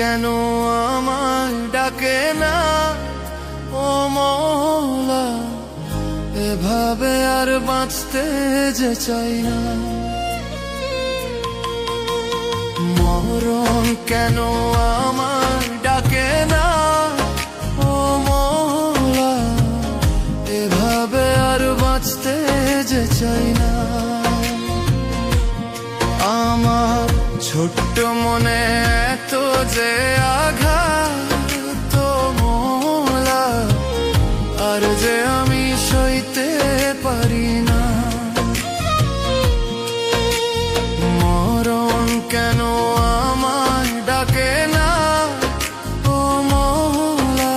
কেন আমায় ডাকে না? ও মৌলা এভাবে আর বাঁচতে যে চাই না। মরণ কেন আমায় ডাকে না? ও মৌলা এভাবে আর বাঁচতে যে চাই না। আমার ছোট্ট মনে যে আঘাত মোলা, আর যে আমি সইতে পারি না। মরণ কেন আমায় ডাকে না? ও মোলা,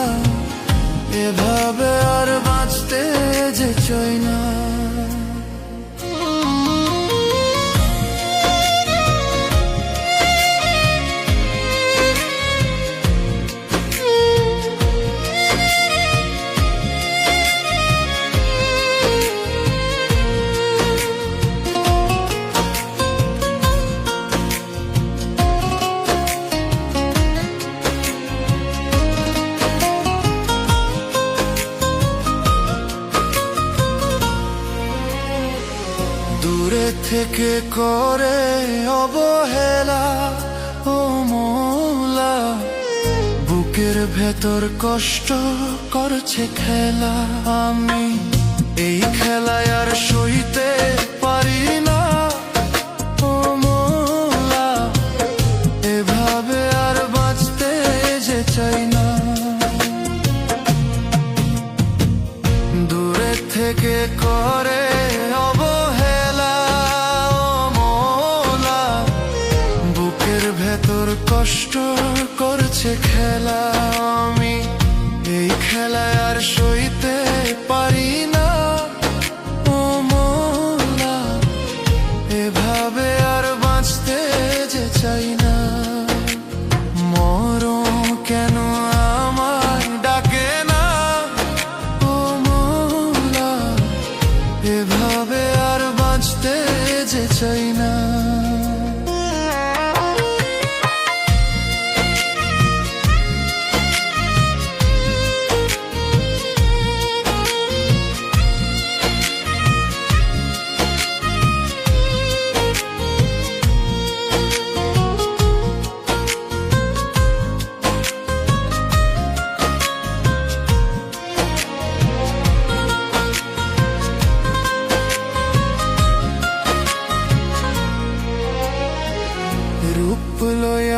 এভাবে আর বাঁচতে যে চাই না। থেকে করে অবহেলা ও মোলা। বুকের ভেতর কষ্ট করছে খেলা। আমি এই খেলায় করছে খেলা আমি। এই খেলায় আর সইতে পারি না। ও মোলা এভাবে আর বাঁচতে যে চাই না।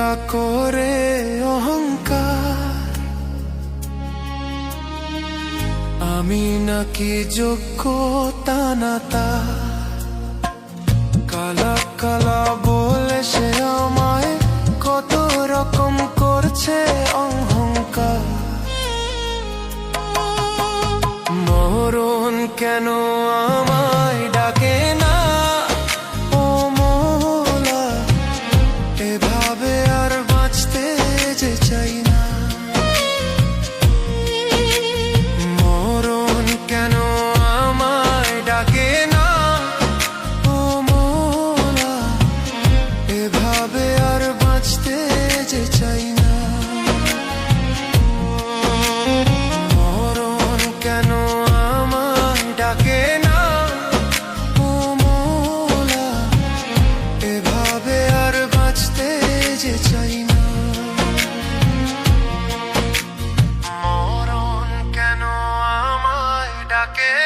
করে অহংকার। আমি নাকি যোগ্য তা না তা। কালা কালা বলে সে আমায় কত রকম করছে অহংকার। মরণ কেন que